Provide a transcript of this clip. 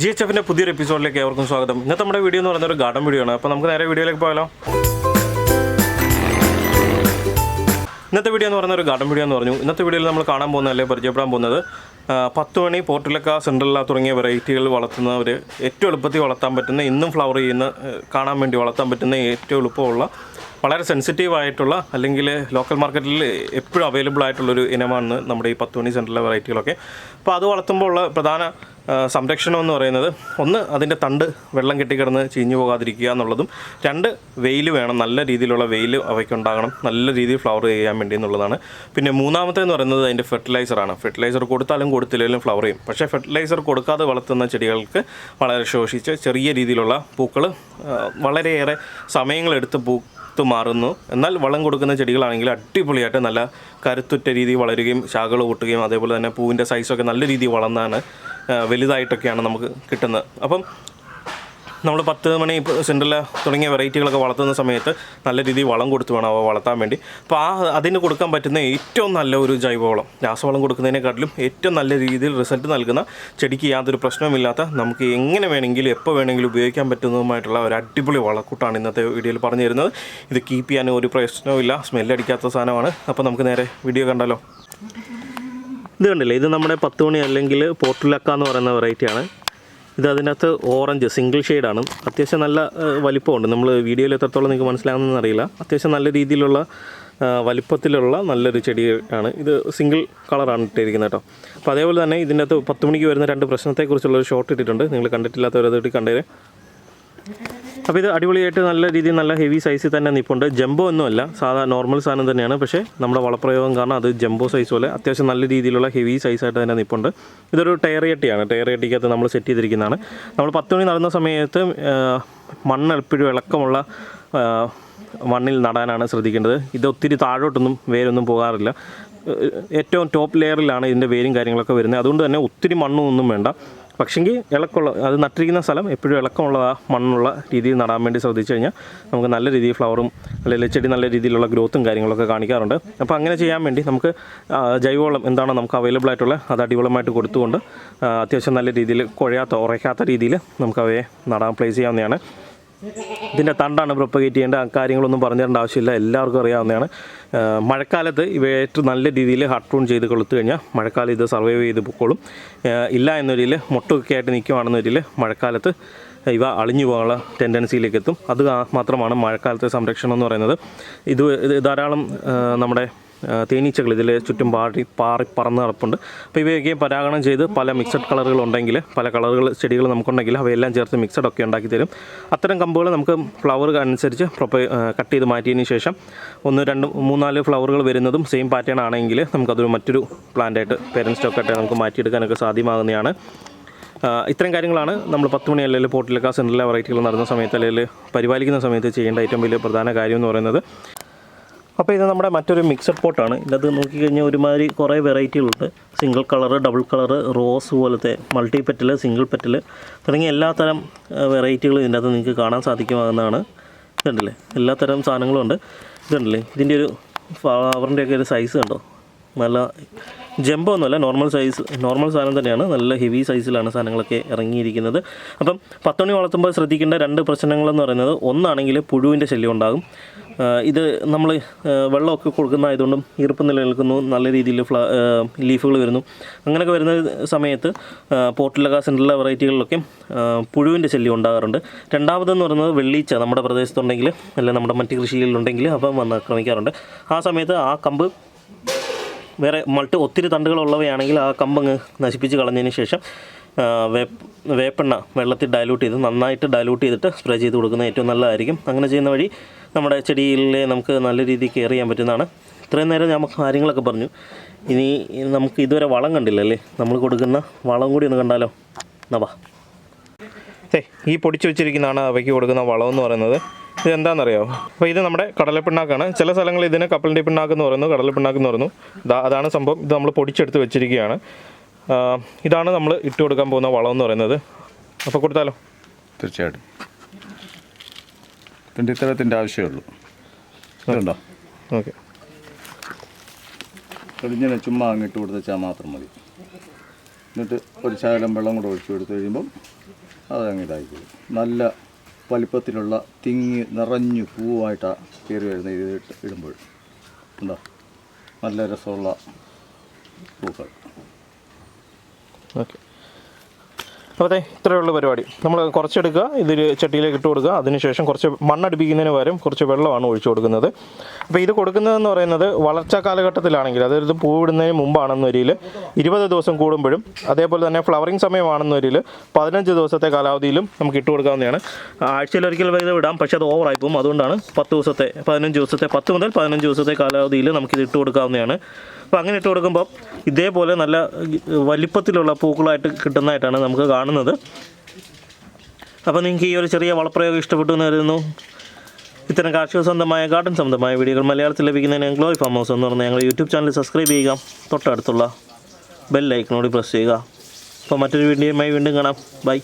G H എഫിന്റെ പുതിയൊരു എപ്പിസോഡിലേക്ക് ഏവർക്കും സ്വാഗതം. ഇന്നത്തെ നമ്മുടെ വീഡിയോ എന്ന് പറയുന്നത് ഒരു ഗാർഡൻ വീഡിയോ ആണ്. അപ്പോൾ നമുക്ക് നേരെ വീഡിയോയിലേക്ക് പോയാലോ? ഇന്നത്തെ വീഡിയോ എന്ന് പറയുന്ന ഒരു ഗാർഡൻ വീഡിയോ എന്ന് പറഞ്ഞു. ഇന്നത്തെ വീഡിയോയിൽ നമ്മൾ കാണാൻ പോകുന്ന അല്ലെങ്കിൽ പരിചയപ്പെടാൻ പോകുന്നത് പത്ത് മണി പോർട്ടിലക്ക സെൻട്രലില തുടങ്ങിയ വെറൈറ്റികൾ വളർത്തുന്നവർ ഏറ്റവും എളുപ്പത്തിൽ വളർത്താൻ പറ്റുന്ന ഇന്നും ഫ്ലവർ ചെയ്യുന്ന കാണാൻ വേണ്ടി വളർത്താൻ പറ്റുന്ന ഏറ്റവും എളുപ്പമുള്ള വളരെ സെൻസിറ്റീവ് ആയിട്ടുള്ള അല്ലെങ്കിൽ ലോക്കൽ മാർക്കറ്റിൽ എപ്പോഴും അവൈലബിൾ ആയിട്ടുള്ളൊരു ഇനമാണ് നമ്മുടെ ഈ പത്ത് മണി സെൻട്രലിലെ വെറൈറ്റികളൊക്കെ അപ്പോൾ അത് വളർത്തുമ്പോൾ ഉള്ള പ്രധാന സംരക്ഷണം എന്ന് പറയുന്നത് ഒന്ന് അതിന്റെ തണ്ട് വെള്ളം കെട്ടിക്കിടന്ന് ചീഞ്ഞു പോകാതിരിക്കുക എന്നുള്ളതും രണ്ട് വെയിൽ വേണം നല്ല രീതിയിലുള്ള വെയിൽ അവയ്ക്കുണ്ടാകണം നല്ല രീതിയിൽ ഫ്ലവർ ചെയ്യാൻ വേണ്ടി എന്നുള്ളതാണ്. പിന്നെ മൂന്നാമത്തെ എന്ന് പറയുന്നത് അതിന്റെ ഫെർട്ടിലൈസറാണ് ഫെർട്ടിലൈസർ കൊടുത്താലും കൊടുത്തില്ലെങ്കിലും ഫ്ലവർ ചെയ്യും. പക്ഷേ ഫെർട്ടിലൈസർ കൊടുക്കാതെ വളർത്തുന്ന ചെടികൾക്ക് വളരെ ശോഷിച്ച് ചെറിയ രീതിയിലുള്ള പൂക്കൾ വളരെയേറെ സമയങ്ങളെടുത്ത് പൂത്ത് മാറുന്നു. എന്നാൽ വളം കൊടുക്കുന്ന ചെടികളാണെങ്കിൽ അടിപൊളിയായിട്ട് നല്ല കരുത്തുറ്റ രീതിയിൽ വളരുകയും ശാഖകൾ കൂട്ടുകയും അതേപോലെ തന്നെ പൂവിന്റെ സൈസൊക്കെ നല്ല രീതിയിൽ വളർന്നാണ് വലുതായിട്ടൊക്കെയാണ് നമുക്ക് കിട്ടുന്നത്. അപ്പം നമ്മൾ പത്ത് മണി സെന്ററിൽ തുടങ്ങിയ വെറൈറ്റികളൊക്കെ വളർത്തുന്ന സമയത്ത് നല്ല രീതിയിൽ വളം കൊടുത്ത് വേണം അവ വളർത്താൻ വേണ്ടി. അപ്പോൾ ആ അതിന് കൊടുക്കാൻ പറ്റുന്ന ഏറ്റവും നല്ല ഒരു ജൈവവളം രാസവളം കൊടുക്കുന്നതിനെക്കാട്ടിലും ഏറ്റവും നല്ല രീതിയിൽ റിസൾട്ട് നൽകുന്ന ചെടിക്ക് യാതൊരു പ്രശ്നവുമില്ലാത്ത നമുക്ക് എങ്ങനെ വേണമെങ്കിലും എപ്പോൾ വേണമെങ്കിലും ഉപയോഗിക്കാൻ പറ്റുന്നതുമായിട്ടുള്ള ഒരു അടിപൊളി വളക്കൂട്ടാണ് ഇന്നത്തെ വീഡിയോയിൽ പറഞ്ഞു തരുന്നത് ഇത് കീപ്പ് ചെയ്യാനും ഒരു പ്രശ്നവുമില്ല സ്മെല്ലടിക്കാത്ത സാധനമാണ്. അപ്പോൾ നമുക്ക് നേരെ വീഡിയോ കണ്ടാലോ? ഇത് കണ്ടില്ലേ? ഇത് നമ്മുടെ പത്ത് മണി അല്ലെങ്കിൽ പോർട്ടുലക്ക എന്ന് പറയുന്ന വെറൈറ്റിയാണ് ഇത് അതിനകത്ത് ഓറഞ്ച് സിംഗിൾ ഷെയ്ഡാണ് അത്യാവശ്യം നല്ല വലിപ്പമുണ്ട്. നമ്മൾ വീഡിയോയിൽ എത്രത്തോളം നിങ്ങൾക്ക് മനസ്സിലാകുന്നതെന്ന് അറിയില്ല. അത്യാവശ്യം നല്ല രീതിയിലുള്ള വലിപ്പത്തിലുള്ള നല്ലൊരു ചെടിയാണ് ഇത് സിംഗിൾ കളറാണ് ഇട്ടിരിക്കുന്നത് കേട്ടോ. അപ്പോൾ അതേപോലെ തന്നെ ഇതിന്റെ അകത്ത് പത്ത് മണിക്ക് വരുന്ന രണ്ട് പ്രശ്നത്തെക്കുറിച്ചുള്ള ഒരു ഷോർട്ട് ഇട്ടിട്ടുണ്ട്. നിങ്ങൾ കണ്ടിട്ടില്ലാത്തവരത് കണ്ടേരെ. അപ്പോൾ ഇത് അടിപൊളിയായിട്ട് നല്ല രീതിയിൽ നല്ല ഹെവി സൈസിൽ തന്നെ നിൽപ്പുണ്ട് ജംബോ ഒന്നുമല്ല സാധാ നോർമൽ സാധനം തന്നെയാണ്. പക്ഷേ നമ്മുടെ വളപ്രയോഗം കാരണം അത് ജംബോ സൈസ് പോലെ അത്യാവശ്യം നല്ല രീതിയിലുള്ള ഹെവി സൈസായിട്ട് തന്നെ നിൽപ്പുണ്ട് ഇതൊരു ടയറിയട്ടിയാണ് ടയറിയട്ടിക്കകത്ത് നമ്മൾ സെറ്റ് ചെയ്തിരിക്കുന്നതാണ്. നമ്മൾ പത്ത് മണി നടന്ന സമയത്ത് മണ്ണ് എപ്പോഴും ഇളക്കമുള്ള മണ്ണിൽ നടാനാണ് ശ്രദ്ധിക്കേണ്ടത്. ഇത് ഒത്തിരി താഴോട്ടൊന്നും വേരൊന്നും പോകാറില്ല. ഏറ്റവും ടോപ്പ് ലെയറിലാണ് ഇതിന്റെ വേരും കാര്യങ്ങളൊക്കെ വരുന്നത്. അതുകൊണ്ട് തന്നെ ഒത്തിരി മണ്ണൊന്നും വേണ്ട. പക്ഷെങ്കിൽ ഇളക്കമുള്ള അത് നട്ടിരിക്കുന്ന സ്ഥലം എപ്പോഴും ഇളക്കമുള്ള മണ്ണുള്ള രീതിയിൽ നടാൻ വേണ്ടി ശ്രദ്ധിച്ചു കഴിഞ്ഞാൽ നമുക്ക് നല്ല രീതിയിൽ ഫ്ലവറും അല്ലെങ്കിൽ ചെടി നല്ല രീതിയിലുള്ള ഗ്രോത്തും കാര്യങ്ങളൊക്കെ കാണിക്കാറുണ്ട്. അപ്പോൾ അങ്ങനെ ചെയ്യാൻ വേണ്ടി നമുക്ക് ജൈവവളം എന്താണോ നമുക്ക് അവൈലബിൾ ആയിട്ടുള്ള അത് അടിവളമായിട്ട് കൊടുത്തുകൊണ്ട് അത്യാവശ്യം നല്ല രീതിയിൽ കുഴയാത്ത ഉറയ്ക്കാത്ത രീതിയിൽ നമുക്കവയെ നടാൻ പ്ലേസ് ചെയ്യാവുന്നതാണ്. ഇതിന്റെ തണ്ടാണ് പ്രൊപ്പഗേറ്റ് ചെയ്യേണ്ട കാര്യങ്ങളൊന്നും പറഞ്ഞു തരേണ്ട ആവശ്യമില്ല. എല്ലാവർക്കും അറിയാവുന്നതാണ്. മഴക്കാലത്ത് ഇവ ഏറ്റവും നല്ല രീതിയിൽ ഹട്ട് റൂൺ ചെയ്ത് കൊളുത്തു കഴിഞ്ഞാൽ മഴക്കാലം ഇത് സർവൈവ് ചെയ്ത് പൊക്കോളും. ഇല്ല എന്നൊരിൽ മുട്ടൊക്കെ ആയിട്ട് നിൽക്കുവാണെന്നൊരിൽ മഴക്കാലത്ത് ഇവ അളിഞ്ഞു പോകാനുള്ള ടെൻഡൻസിയിലേക്ക് എത്തും. അത് മാത്രമാണ് മഴക്കാലത്തെ സംരക്ഷണം എന്ന് പറയുന്നത്. ഇത് ധാരാളം നമ്മുടെ തേനീച്ചകൾ ഇതിൽ ചുറ്റും പാറി പാറി പറന്ന് നടപ്പുണ്ട്. അപ്പോൾ ഇവയൊക്കെ പരാഗണം ചെയ്ത് പല മിക്സഡ് കളറുകൾ ഉണ്ടെങ്കിൽ പല കളറുകൾ ചെടികൾ നമുക്കുണ്ടെങ്കിൽ അവയെല്ലാം ചേർത്ത് മിക്സഡ് ഒക്കെ ഉണ്ടാക്കി തരും. അത്തരം കമ്പുകൾ നമുക്ക് ഫ്ലവർ അനുസരിച്ച് പ്രൊപ്പ കട്ട് ചെയ്ത് മാറ്റിയതിന് ശേഷം ഒന്ന് രണ്ട് മൂന്നാൽ ഫ്ലവറുകൾ വരുന്നതും സെയിം പാറ്റേൺ ആണെങ്കിൽ നമുക്കതൊരു മറ്റൊരു പ്ലാന്റായിട്ട് പേരൻസ് സ്റ്റോക്കായിട്ട് നമുക്ക് മാറ്റിയെടുക്കാനൊക്കെ സാധ്യമാകുന്നതാണ്. ഇത്തരം കാര്യങ്ങളാണ് നമ്മൾ പത്ത് മണി അല്ലെങ്കിൽ പോട്ടിലൊക്കെ സെൻട്രലിലെ വെറൈറ്റികൾ നടന്ന സമയത്ത് അല്ലെങ്കിൽ പരിപാലിക്കുന്ന സമയത്ത് ചെയ്യേണ്ട ഏറ്റവും വലിയ പ്രധാന കാര്യം എന്ന് പറയുന്നത്. അപ്പോൾ ഇത് നമ്മുടെ മറ്റൊരു മിക്സഡ് പോട്ടാണ് ഇതിനകത്ത് നോക്കിക്കഴിഞ്ഞാൽ ഒരുമാതിരി കുറേ വെറൈറ്റികളുണ്ട് single colour double colour rose പോലത്തെ മൾട്ടി പെറ്റൽ സിംഗിൾ പെറ്റൽ തുടങ്ങിയ എല്ലാത്തരം വെറൈറ്റികളും ഇതിന്റെ നിങ്ങൾക്ക് കാണാൻ സാധിക്കുമാകുന്നതാണ്. ഇതുണ്ടല്ലേ? എല്ലാത്തരം സാധനങ്ങളും ഉണ്ട്. ഇതുണ്ടല്ലേ? ഇതിന്റെ ഒരു ഫ്ലവറിന്റെയൊക്കെ ഒരു സൈസ് കണ്ടോ? നല്ല ജംബോ ഒന്നുമല്ല നോർമൽ സൈസ് നോർമൽ സാധനം തന്നെയാണ്. നല്ല ഹെവി സൈസിലാണ് സാധനങ്ങളൊക്കെ ഇറങ്ങിയിരിക്കുന്നത്. അപ്പം പത്തുമണി വളർത്തുമ്പോൾ ശ്രദ്ധിക്കേണ്ട രണ്ട് പ്രശ്നങ്ങളെന്ന് പറയുന്നത് ഒന്നാണെങ്കിൽ പുഴുവിന്റെ ശല്യം ഉണ്ടാകും. ഇത് നമ്മൾ വെള്ളമൊക്കെ കൊടുക്കുന്നതായതുകൊണ്ടും ഈർപ്പം നിലനിൽക്കുന്നു നല്ല രീതിയിൽ ഫ്ലാ ലീഫുകൾ വരുന്നു. അങ്ങനെയൊക്കെ വരുന്ന സമയത്ത് പോർട്ടിലക സെൻട്രല വെറൈറ്റികളിലൊക്കെ പുഴുവിന്റെ ശല്യം ഉണ്ടാകാറുണ്ട്. രണ്ടാമതെന്ന് പറയുന്നത് വെള്ളീച്ച നമ്മുടെ പ്രദേശത്തുണ്ടെങ്കിൽ അല്ലെങ്കിൽ നമ്മുടെ മറ്റ് കൃഷിയിലുണ്ടെങ്കിൽ അപ്പം വന്ന് ആക്രമിക്കാറുണ്ട്. ആ സമയത്ത് ആ കമ്പ് വേറെ മൾട്ട് ഒത്തിരി തണ്ടുകളുള്ളവയാണെങ്കിൽ ആ കമ്പങ്ങ് നശിപ്പിച്ച് കളഞ്ഞതിന് ശേഷം വേപ്പെണ്ണ വെള്ളത്തിൽ ഡയലൂട്ട് ചെയ്ത് നന്നായിട്ട് ഡയലൂട്ട് ചെയ്തിട്ട് സ്പ്രേ ചെയ്ത് കൊടുക്കുന്നത് ഏറ്റവും നല്ലതായിരിക്കും. അങ്ങനെ ചെയ്യുന്ന വഴി നമ്മുടെ ചെടിയിലെ നമുക്ക് നല്ല രീതിയിൽ കെയർ ചെയ്യാൻ പറ്റുന്നതാണ്. ഇത്രയും നേരം നമുക്ക് കാര്യങ്ങളൊക്കെ പറഞ്ഞു. ഇനി നമുക്ക് ഇതുവരെ വളം കണ്ടില്ലല്ലേ? നമ്മൾ കൊടുക്കുന്ന വളം കൂടി ഒന്ന് കണ്ടാലോ? നവാ ഏ ഈ പൊടിച്ചു വെച്ചിരിക്കുന്നതാണ് അവയ്ക്ക് കൊടുക്കുന്ന വളം എന്ന് പറയുന്നത്. ഇത് എന്താണെന്നറിയാമോ അപ്പോൾ ഇത് നമ്മുടെ കടലപ്പിണ്ണാക്കാണ്. ചില സ്ഥലങ്ങളിൽ ഇതിന് കപ്പലിന്റെ പിണ്ണാക്ക് എന്ന് പറയുന്നു കടലപ്പിണ്ണാക്ക് എന്ന് പറയുന്നു. അതാണ് സംഭവം. ഇത് നമ്മൾ പൊടിച്ചെടുത്ത് വെച്ചിരിക്കുകയാണ്. ഇതാണ് നമ്മൾ ഇട്ട് കൊടുക്കാൻ പോകുന്ന വളം എന്ന് പറയുന്നത്. അപ്പോൾ കൊടുത്താലോ? തീർച്ചയായിട്ടും. ഇതിന്റെ ഇത്തരത്തിന്റെ ആവശ്യമേ ഉള്ളൂ. ഓക്കെ. ഇങ്ങനെ ചുമ്മാ അങ്ങിട്ട് കൊടുത്താൽ മാത്രം മതി. എന്നിട്ട് ഒരു ശകലം വെള്ളം കൂടെ ഒഴിച്ചു കൊടുത്തു കഴിയുമ്പം അതങ്ങ് ഇതായിക്കോളും നല്ല വലിപ്പത്തിലുള്ള തിങ്ങി നിറഞ്ഞു പൂവായിട്ടാണ് കയറി വരുന്നത് ഇത് ഇടുമ്പോൾ. ഉണ്ടോ? നല്ല രസമുള്ള പൂക്കൾ. ഓക്കെ. അപ്പോൾ അതെ ഇത്രയുള്ള പരിപാടി. നമ്മൾ കുറച്ചെടുക്കുക ഇതിൽ ചട്ടിയിലേക്ക് ഇട്ട് കൊടുക്കുക. അതിനുശേഷം കുറച്ച് മണ്ണടിപ്പിക്കുന്നതിന് പകരം കുറച്ച് വെള്ളമാണ് ഒഴിച്ചു കൊടുക്കുന്നത്. അപ്പോൾ ഇത് കൊടുക്കുന്നതെന്ന് പറയുന്നത് വളർച്ചാ കാലഘട്ടത്തിലാണെങ്കിൽ അതായത് പൂവിടുന്നതിന് മുമ്പാണെന്ന വരിയിൽ ഇരുപത് ദിവസം കൂടുമ്പോഴും അതേപോലെ തന്നെ ഫ്ലവറിങ് സമയമാണെന്ന വരിയിൽ പതിനഞ്ച് ദിവസത്തെ കാലാവധിയിലും നമുക്ക് ഇട്ട് കൊടുക്കാവുന്നതാണ്. ആഴ്ചയിൽ ഒരിക്കൽ വീതം ഇടാം പക്ഷേ അത് ഓവറായി പോകും അതുകൊണ്ടാണ് പത്ത് ദിവസത്തെ പതിനഞ്ച് ദിവസത്തെ പത്ത് മുതൽ പതിനഞ്ച് ദിവസത്തെ കാലാവധിയിൽ നമുക്കിത് ഇട്ട് കൊടുക്കാവുന്നതാണ്. അപ്പോൾ അങ്ങനെ ഇട്ട് കൊടുക്കുമ്പോൾ ഇതേപോലെ നല്ല വലിപ്പത്തിലുള്ള പൂക്കളായിട്ട് കിട്ടുന്നതായിട്ടാണ് നമുക്ക് കാണുന്നത്. അപ്പോൾ നിങ്ങൾക്ക് ഈ ഒരു ചെറിയ വളപ്രയോഗം ഇഷ്ടപ്പെട്ടു എന്ന് കരുതുന്നു. ഇത്തരം കാർഷിക സ്വന്തമായ ഗാർഡൻ സംബന്ധമായ വീഡിയോകൾ മലയാളത്തിൽ ലഭിക്കുന്നതിന് ഗ്ലോറി ഫാം ഹൗസ് എന്ന് പറഞ്ഞാൽ ഞങ്ങൾ യൂട്യൂബ് ചാനൽ സബ്സ്ക്രൈബ് ചെയ്യുക. തൊട്ടടുത്തുള്ള ബെൽ ഐക്കണോട് പ്രസ് ചെയ്യുക. അപ്പോൾ മറ്റൊരു വീഡിയോയുമായി വീണ്ടും കാണാം. ബൈ